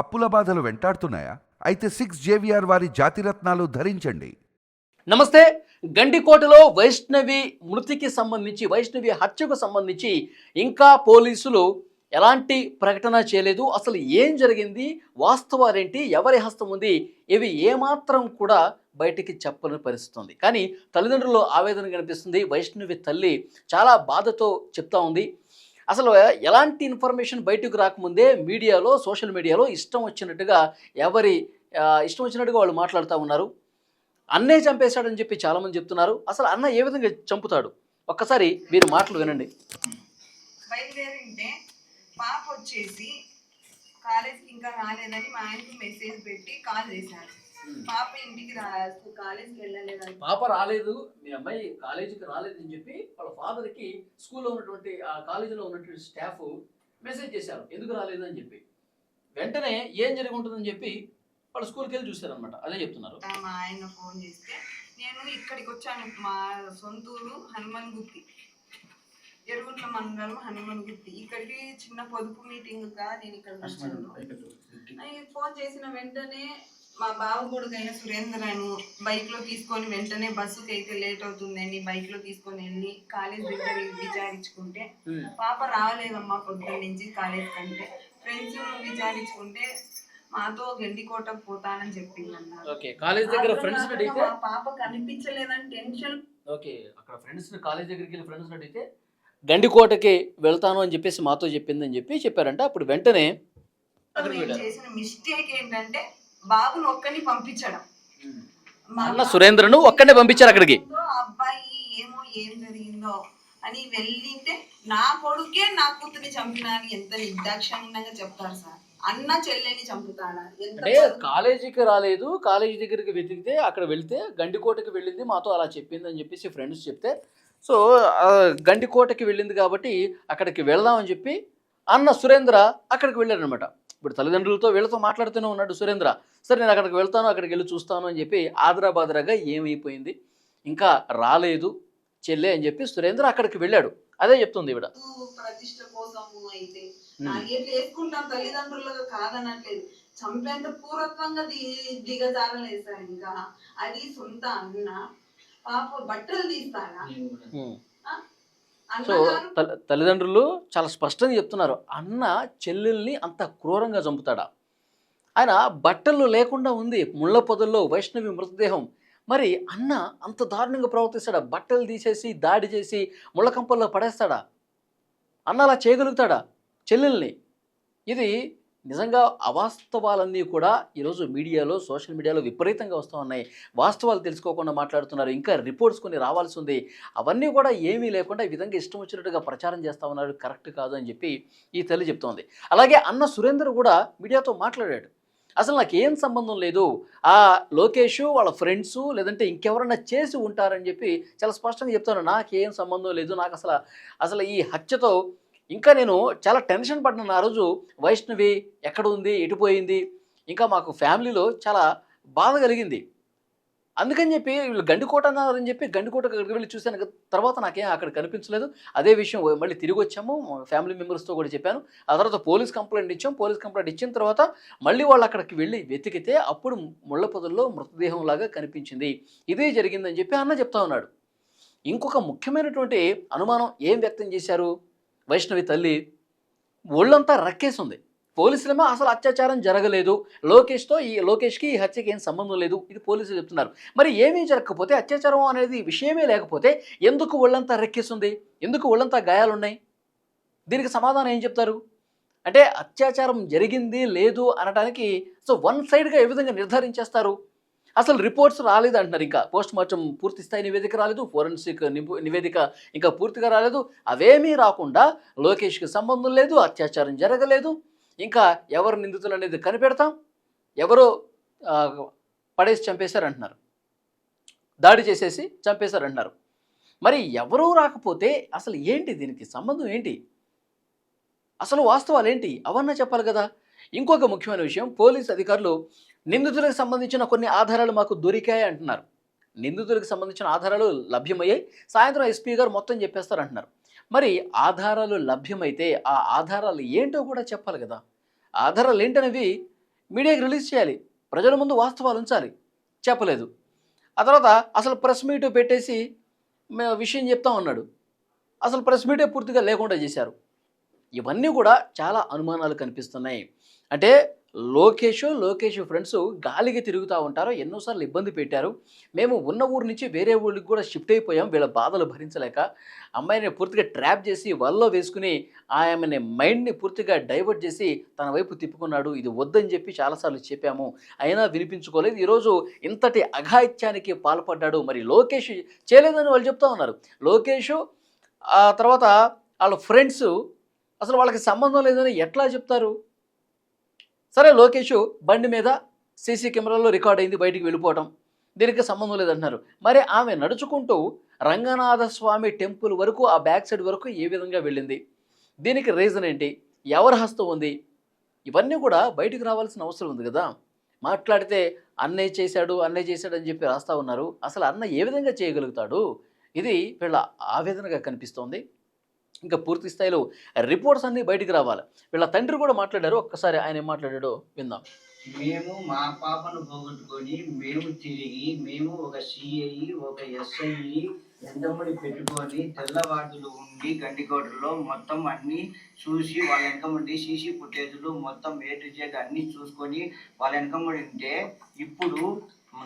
అప్పుల బాధలు వెంటాడుతున్నాయా? అయితే సిక్స్ జేవిఆర్ వారి జాతిరత్నాలు ధరించండి. నమస్తే గండికోటలో వైష్ణవి మృతికి సంబంధించి వైష్ణవి హత్యకు సంబంధించి ఇంకా పోలీసులు ఎలాంటి ప్రకటన చేయలేదు. అసలు ఏం జరిగింది? వాస్తవాలేంటి? ఎవరి హస్తం ఉంది? ఇవి ఏమాత్రం కూడా బయటికి చెప్పని పరిస్థితుంది. కానీ తల్లిదండ్రులు ఆవేదన కనిపిస్తుంది. వైష్ణవి తల్లి చాలా బాధతో చెప్తా ఉంది. అసలు ఎలాంటి ఇన్ఫర్మేషన్ బయటకు రాకముందే మీడియాలో సోషల్ మీడియాలో ఇష్టం వచ్చినట్టుగా ఎవరి ఇష్టం వచ్చినట్టుగా వాళ్ళు మాట్లాడుతూ ఉన్నారు. అన్నే చంపేశాడని చెప్పి చాలామంది చెప్తున్నారు. అసలు అన్న ఏ విధంగా చంపుతాడు? ఒక్కసారి మీరు మాటలు వినండి. బయలుదేరింటే పాప వచ్చేసి కాలేజీకి ఇంకా రాలేదని మా ఆయనకి మెసేజ్ పెట్టి కాల్ చేశారు. పాప ఇంటికి రా కాలేజ్కి వెళ్ళలేదని పాప రాలేదు మీ అమ్మాయి కాలేజీకి రాలేదని చెప్పి వాళ్ళ ఫాదర్కి స్కూల్లో ఉన్నటువంటి ఆ కాలేజీలో ఉన్నటువంటి స్టాఫ్ మెసేజ్ చేశారు. ఎందుకు రాలేదు అని చెప్పి. వెంటనే ఏం జరిగి ఉంటుందని చెప్పి వాళ్ళు స్కూల్కి వెళ్ళి చూశారనమాట అదే చెప్తున్నారు. మా ఆయన ఫోన్ చేస్తే నేను ఇక్కడికి వచ్చాను మా సొంతూరు హనుమాన్ గుత్తి ఎరుగుంట్ల మండలం హనుమాన్ గుత్తి ఇక్కడికి చిన్న పొదుపు మీటింగ్గా నేను ఇక్కడ వచ్చాను ఫోన్ చేసిన వెంటనే మా బావ కొడుకైన సురేంద్రను బైక్లో తీసుకొని వెంటనే బస్సుకి అయితే లేట్ అవుతుందని బైక్లో తీసుకొని వెళ్ళి కాలేజ్ దగ్గర విచారించుకుంటే పాప రాలేదమ్మా పొద్దున్న నుంచి కాలేజ్ కంటే. ఫ్రెండ్స్ విచారించుకుంటే మాతో గండికోట పోతానని చెప్పింది అన్నారు ఓకే కాలేజ్ దగ్గర ఫ్రెండ్స్ మా పాప కనిపించలేదని టెన్షన్ ఓకే అక్కడ ఫ్రెండ్స్ కాలేజ్ దగ్గరికి వెళ్ళి ఫ్రెండ్స్ అడిగితే గండికోటకి వెళ్తాను అని చెప్పేసి మాతో చెప్పిందని చెప్పి చెప్పారంట. అప్పుడు వెంటనే చేసిన మిస్టేక్ ఏంటంటే బాబుని ఒక్కని పంపించడం. అన్న సురేంద్రను ఒక్కడే పంపించారు అక్కడికి? అబ్బాయి ఏమో ఏం జరిగిందో అని వెళ్ళింటే నా కొడుకే నా కూతుర్ని చంపినా అని ఎంత నిర్దాక్షిణ్యంగా చెప్తారు సార్. అన్న చెల్లెని చంపుతాడా? అంటే కాలేజీకి రాలేదు. కాలేజీ దగ్గరికి వెతికితే అక్కడ వెళ్తే గండికోటకి వెళ్ళింది. మాతో అలా చెప్పింది అని చెప్పేసి ఫ్రెండ్స్ చెప్తే సో గండికోటకి వెళ్ళింది కాబట్టి అక్కడికి వెళ్దామని చెప్పి అన్న సురేంద్ర అక్కడికి వెళ్ళారనమాట ఇప్పుడు తల్లిదండ్రులతో వీళ్ళతో మాట్లాడుతూనే ఉన్నాడు సురేంద్ర. సరే నేను అక్కడికి వెళ్తాను అక్కడికి వెళ్ళి చూస్తాను అని చెప్పి ఆదరాబాదరాగా ఏమైపోయింది? ఇంకా రాలేదు చెల్లె అని చెప్పి సురేంద్ర అక్కడికి వెళ్ళాడు. అదే చెప్తుంది ఈవిడ. ప్రతిష్ట కోసము అయితే నాగేట్లు వేసుకుంటాం తల్లిదండ్రులుగా కాదనట్లేదు. చంపేంత పూర్వత్వంగా ది దిగజారలేదు సార్ ఇంకా. అది సొంత అన్న. పాప బట్టలు. ఆ? సో తల్లిదండ్రులు చాలా స్పష్టంగా చెప్తున్నారు. అన్న చెల్లెల్ని అంత క్రూరంగా చంపుతాడా? ఆయన బట్టలు లేకుండా ఉంది. ముళ్ళ పొదల్లో వైష్ణవి మృతదేహం. మరి అన్న అంత దారుణంగా ప్రవర్తిస్తాడా? బట్టలు తీసేసి దాడి చేసి ముళ్ళ కంపల్లో పడేస్తాడా? అన్న అలా చేయగలుగుతాడా చెల్లెల్ని? ఇది నిజంగా అవాస్తవాలన్నీ కూడా ఈరోజు మీడియాలో సోషల్ మీడియాలో విపరీతంగా వస్తూ ఉన్నాయి. వాస్తవాలు తెలుసుకోకుండా మాట్లాడుతున్నారు. ఇంకా రిపోర్ట్స్ కొన్ని రావాల్సి ఉంది. అవన్నీ కూడా ఏమీ లేకుండా ఈ విధంగా ఇష్టం వచ్చినట్టుగా ప్రచారం చేస్తూ ఉన్నారు. కరెక్ట్ కాదు అని చెప్పి ఈ తల్లి చెప్తోంది. అలాగే అన్న సురేందర్ కూడా మీడియాతో మాట్లాడాడు. అసలు నాకు ఏం సంబంధం లేదు. ఆ లోకేష్ వాళ్ళ ఫ్రెండ్స్ లేదంటే ఇంకెవరైనా చేసి ఉంటారని చెప్పి చాలా స్పష్టంగా చెప్తాను. నాకేం సంబంధం లేదు. నాకు అసలు అసలు ఈ హత్యతో ఇంకా నేను చాలా టెన్షన్ పడ్డాను. ఆ రోజు వైష్ణవి ఎక్కడ ఉంది ఎటుపోయింది ఇంకా మాకు ఫ్యామిలీలో చాలా బాధ కలిగింది. అందుకని చెప్పి వీళ్ళు గండికోట అన్నారని చెప్పి గండికోట అక్కడికి వెళ్ళి చూశాను. తర్వాత నాకేం అక్కడ కనిపించలేదు. అదే విషయం మళ్ళీ తిరిగి వచ్చాము. ఫ్యామిలీ మెంబర్స్తో కూడా చెప్పాను. ఆ తర్వాత పోలీస్ కంప్లైంట్ ఇచ్చాం. పోలీస్ కంప్లైంట్ ఇచ్చిన తర్వాత మళ్ళీ వాళ్ళు అక్కడికి వెళ్ళి వెతికితే అప్పుడు ముళ్ళ పొదల్లో మృతదేహం లాగా కనిపించింది. ఇదే జరిగిందని చెప్పి అన్న చెప్తా ఉన్నాడు. ఇంకొక ముఖ్యమైనటువంటి అనుమానం ఏం వ్యక్తం చేశారు? వైష్ణవి తల్లి ఒళ్ళంతా రక్కేసింది. పోలీసులేమో అసలు అత్యాచారం జరగలేదు. లోకేష్తో ఈ లోకేష్కి ఈ హత్యకి ఏం సంబంధం లేదు ఇది పోలీసులు చెప్తున్నారు. మరి ఏమీ జరగకపోతే అత్యాచారం అనేది విషయమే లేకపోతే ఎందుకు ఒళ్ళంతా రెక్కేస్తుంది ఎందుకు ఒళ్ళంతా గాయాలున్నాయి? దీనికి సమాధానం ఏం చెప్తారు? అంటే అత్యాచారం జరిగింది లేదు అనడానికి సో వన్ సైడ్గా ఏ విధంగా నిర్ధారించేస్తారు? అసలు రిపోర్ట్స్ రాలేదు అంటున్నారు ఇంకా. పోస్ట్ మార్టం పూర్తి స్థాయి నివేదిక రాలేదు ఫోరెన్సిక్ నివేదిక ఇంకా పూర్తిగా రాలేదు. అవేమీ రాకుండా లోకేష్కి సంబంధం లేదు అత్యాచారం జరగలేదు. ఇంకా ఎవరు నిందితులు అనేది కనిపెడతాం. ఎవరో పడేసి చంపేశారంటున్నారు. దాడి చేసేసి చంపేశారంటున్నారు. మరి ఎవరూ రాకపోతే అసలు ఏంటి దీనికి సంబంధం ఏంటి? అసలు వాస్తవాలు ఏంటి అవన్నీ చెప్పాలి కదా. ఇంకొక ముఖ్యమైన విషయం పోలీస్ అధికారులు నిందితులకు సంబంధించిన కొన్ని ఆధారాలు మాకు దొరికాయి అంటున్నారు. నిందితులకు సంబంధించిన ఆధారాలు లభ్యమయ్యాయి. సాయంత్రం ఎస్పీ గారు మొత్తం చెప్పేస్తారు అంటున్నారు మరి ఆధారాలు లభ్యమైతే ఆ ఆధారాలు ఏంటో కూడా చెప్పాలి కదా. ఆధారాలు ఏంటనేవి మీడియాకి రిలీజ్ చేయాలి. ప్రజల ముందు వాస్తవాలు ఉంచాలి. చెప్పలేదు. ఆ తర్వాత అసలు ప్రెస్ మీట్ పెట్టేసి విషయం చెప్తా ఉన్నాడు. అసలు ప్రెస్ మీటే పూర్తిగా లేకుండా చేశారు. ఇవన్నీ కూడా చాలా అనుమానాలు కనిపిస్తున్నాయి. అంటే లోకేష్ లోకేష్ ఫ్రెండ్స్ గాలికి తిరుగుతూ ఉంటారు. ఎన్నోసార్లు ఇబ్బంది పెట్టారు. మేము ఉన్న ఊరు నుంచి వేరే ఊరికి కూడా షిఫ్ట్ అయిపోయాం. వీళ్ళ బాధలు భరించలేక అమ్మాయిని పూర్తిగా ట్రాప్ చేసి వల్ల వేసుకుని ఆమెని మైండ్ని పూర్తిగా డైవర్ట్ చేసి తన వైపు తిప్పుకున్నాడు. ఇది వద్దని చెప్పి చాలాసార్లు చెప్పాము. అయినా వినిపించుకోలేదు. ఈరోజు ఇంతటి అఘాయిత్యానికి పాల్పడ్డాడు. మరి లోకేష్ చేయలేదని వాళ్ళు చెప్తా ఉన్నారు. లోకేష్ ఆ తర్వాత వాళ్ళ ఫ్రెండ్స్ అసలు వాళ్ళకి సంబంధం లేదని ఎట్లా చెప్తారు? సరే లోకేష్ బండి మీద సీసీ కెమెరాలో రికార్డ్ అయింది బయటికి వెళ్ళిపోవటం. దీనికి సంబంధం లేదంటున్నారు. మరి ఆమె నడుచుకుంటూ రంగనాథ స్వామి టెంపుల్ వరకు ఆ బ్యాక్ సైడ్ వరకు ఏ విధంగా వెళ్ళింది? దీనికి రీజన్ ఏంటి? ఎవరి హస్తం ఉంది? ఇవన్నీ కూడా బయటికి రావాల్సిన అవసరం ఉంది కదా. మాట్లాడితే అన్నయ్య చేశాడు అన్నయ్య చేశాడు అని చెప్పి రాస్తా ఉన్నారు. అసలు అన్న ఏ విధంగా చేయగలుగుతాడు? ఇది వీళ్ళ ఆవేదనగా కనిపిస్తోంది. ఇంకా పూర్తి స్థాయిలో రిపోర్ట్స్ అన్నీ బయటికి రావాలి. వీళ్ళ తండ్రి కూడా మాట్లాడారు ఒక్కసారి ఆయన ఏం మాట్లాడాడో విందాం. మేము మా పాపను పోగొట్టుకొని మేము తిరిగి మేము ఒక సిఐ ఒక ఎస్ఐ ఎంతమంది పెట్టుకొని తెల్లవాటులు ఉండి గండికోటలో మొత్తం అన్ని చూసి వాళ్ళ వెనకమండి సీసీ ఫుటేజ్లు మొత్తం ఏ టు జెడ్ అన్ని చూసుకొని వాళ్ళ వెనకమడి ఉంటే ఇప్పుడు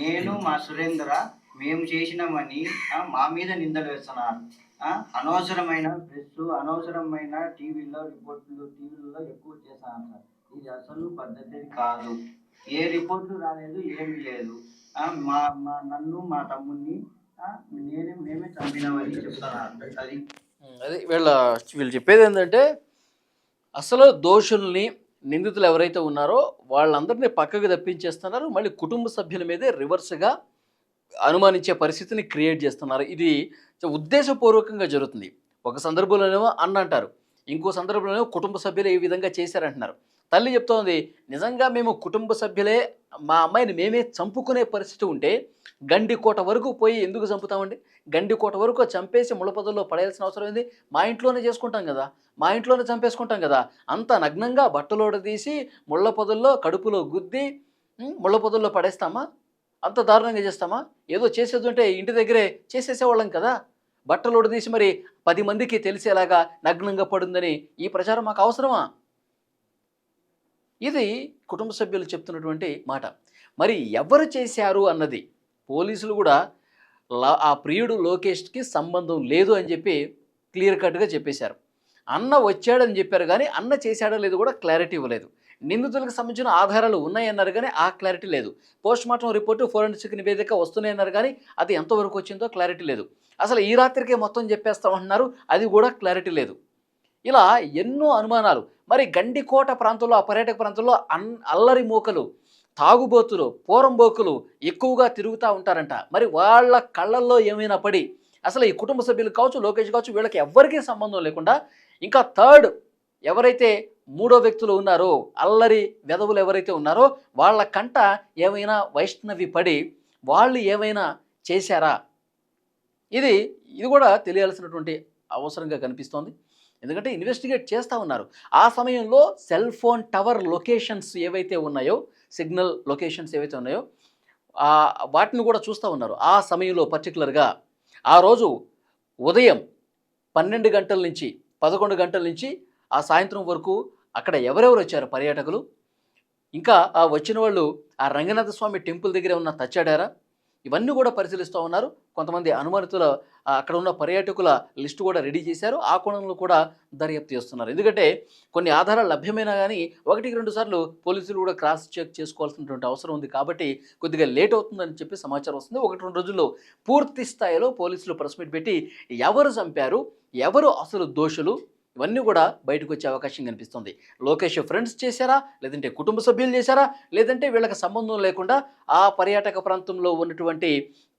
నేను మా సురేంద్ర మేము చేసినామని మా మీద నిందలు వేస్తున్నారు. అనవసరమైన ప్రెస్ అనవసరమైన టీవీలో రిపోర్ట్లు టీవీలలో ఎక్కువ చేశాను సార్. ఇది అసలు పద్ధతి కాదు. ఏ రిపోర్ట్లు రాలేదు ఏమీ లేదు. మా మా నన్ను మా తమ్ముడిని నేనే మేమే చంపినామని చెప్తాను అది. అది వీళ్ళ వీళ్ళు చెప్పేది ఏంటంటే అసలు దోషుల్ని నిందితులు ఎవరైతే ఉన్నారో వాళ్ళందరినీ పక్కకు తప్పించేస్తున్నారు. మళ్ళీ కుటుంబ సభ్యుల మీదే రివర్స్గా అనుమానించే పరిస్థితిని క్రియేట్ చేస్తున్నారు. ఇది ఉద్దేశపూర్వకంగా జరుగుతుంది. ఒక సందర్భంలోనేమో అన్న అంటారు. ఇంకో సందర్భంలోనేమో కుటుంబ సభ్యులు ఈ విధంగా చేశారంటున్నారు. తల్లి చెప్తోంది నిజంగా మేము కుటుంబ సభ్యులే మా అమ్మాయిని మేమే చంపుకునే పరిస్థితి ఉంటే గండికోట వరకు పోయి ఎందుకు చంపుతామండి? గండికోట వరకు చంపేసి ముళపదల్లో పడేయాల్సిన అవసరం ఏంది? మా ఇంట్లోనే చేసుకుంటాం కదా మా ఇంట్లోనే చంపేసుకుంటాం కదా. అంత నగ్నంగా బట్టలోడ తీసి ముళ్ళ పొదల్లో కడుపులో గుద్ది ముళ్ళపొదల్లో ముళ్ళ పొదల్లో పడేస్తామా? అంత దారుణంగా చేస్తామా? ఏదో చేసేది ఉంటే ఇంటి దగ్గరే చేసేసేవాళ్ళం కదా. బట్టలు తీసి మరి పది మందికి తెలిసేలాగా నగ్నంగా పడుందని ఈ ప్రచారం మాకు అవసరమా? ఇది కుటుంబ సభ్యులు చెప్తున్నటువంటి మాట. మరి ఎవరు చేశారు అన్నది పోలీసులు కూడా లా- ఆ ప్రియుడు లోకేష్కి సంబంధం లేదు అని చెప్పి క్లియర్ కట్గా చెప్పేశారు. అన్న వచ్చాడని చెప్పారు కానీ అన్న చేశాడో లేదు కూడా క్లారిటీ ఇవ్వలేదు. నిందితులకు సంబంధించిన ఆధారాలు ఉన్నాయన్నారు కానీ ఆ క్లారిటీ లేదు. పోస్ట్ మార్టం రిపోర్టు ఫోరెన్సిక్ నివేదిక వస్తున్నాయన్నారు కానీ అది ఎంతవరకు వచ్చిందో క్లారిటీ లేదు. అసలు ఈ రాత్రికే మొత్తం చెప్పేస్తామంటున్నారు అది కూడా క్లారిటీ లేదు. ఇలా ఎన్నో అనుమానాలు. మరి గండికోట ప్రాంతంలో ఆ పర్యాటక ప్రాంతంలో అన్ అల్లరి మూకలు తాగుబోతులు పోరంబోకులు ఎక్కువగా తిరుగుతూ ఉంటారంట. మరి వాళ్ళ కళ్ళల్లో ఏమైనా పడి అసలు ఈ కుటుంబ సభ్యులు కావచ్చు లోకేష్ కావచ్చు వీళ్ళకి ఎవ్వరికీ సంబంధం లేకుండా ఇంకా థర్డ్ ఎవరైతే మూడో వ్యక్తులు ఉన్నారో అల్లరి వెధవులు ఎవరైతే ఉన్నారో వాళ్ళ కంట ఏమైనా వైష్ణవి పడి వాళ్ళు ఏమైనా చేశారా? ఇది ఇది కూడా తెలియాల్సినటువంటి అవసరంగా కనిపిస్తోంది. ఎందుకంటే ఇన్వెస్టిగేట్ చేస్తూ ఉన్నారు. ఆ సమయంలో సెల్ ఫోన్ టవర్ లొకేషన్స్ ఏవైతే ఉన్నాయో సిగ్నల్ లొకేషన్స్ ఏవైతే ఉన్నాయో వాటిని కూడా చూస్తూ ఉన్నారు. ఆ సమయంలో పర్టికులర్గా ఆ రోజు ఉదయం పన్నెండు గంటల నుంచి పదకొండు గంటల నుంచి ఆ సాయంత్రం వరకు అక్కడ ఎవరెవరు వచ్చారు పర్యాటకులు? ఇంకా ఆ వచ్చిన వాళ్ళు ఆ రంగనాథ స్వామి టెంపుల్ దగ్గర ఉన్న తచ్చాడారా? ఇవన్నీ కూడా పరిశీలిస్తూ ఉన్నారు. కొంతమంది అనుమానితుల అక్కడ ఉన్న పర్యాటకుల లిస్టు కూడా రెడీ చేశారు. ఆ కోణంలో కూడా దర్యాప్తు చేస్తున్నారు. ఎందుకంటే కొన్ని ఆధారాలు లభ్యమైనా కానీ ఒకటికి రెండు సార్లు పోలీసులు కూడా క్రాస్ చెక్ చేసుకోవాల్సినటువంటి అవసరం ఉంది కాబట్టి కొద్దిగా లేట్ అవుతుందని చెప్పి సమాచారం వస్తుంది. ఒకటి రెండు రోజుల్లో పూర్తి స్థాయిలో పోలీసులు ప్రెస్ మీట్ పెట్టి ఎవరు చంపారు? ఎవరు అసలు దోషులు? ఇవన్నీ కూడా బయటకు వచ్చే అవకాశం కనిపిస్తుంది. లోకేష్ ఫ్రెండ్స్ చేశారా? లేదంటే కుటుంబ సభ్యులు చేశారా? లేదంటే వీళ్ళకి సంబంధం లేకుండా ఆ పర్యాటక ప్రాంతంలో ఉన్నటువంటి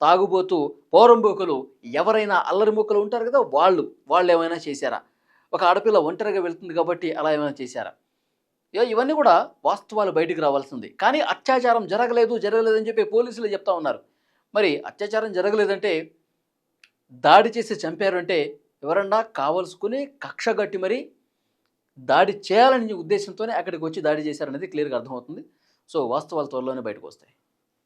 తాగుబోతు పోరంబోకులు ఎవరైనా అల్లరిమూకలు ఉంటారు కదా వాళ్ళు వాళ్ళు ఏమైనా చేశారా? ఒక ఆడపిల్ల ఒంటరిగా వెళ్తుంది కాబట్టి అలా ఏమైనా చేశారా? ఇవన్నీ కూడా వాస్తవాలు బయటికి రావాల్సింది. కానీ అత్యాచారం జరగలేదు జరగలేదని చెప్పి పోలీసులు చెప్తా ఉన్నారు. మరి అత్యాచారం జరగలేదంటే దాడి చేసి చంపారు అంటే ఎవరన్నా కావలసుకుని కక్షగట్టి మరి దాడి చేయాలనే ఉద్దేశంతోనే అక్కడికి వచ్చి దాడి చేశారనేది క్లియర్గా అర్థమవుతుంది. సో వాస్తవాలు త్వరలోనే బయటకు వస్తాయి.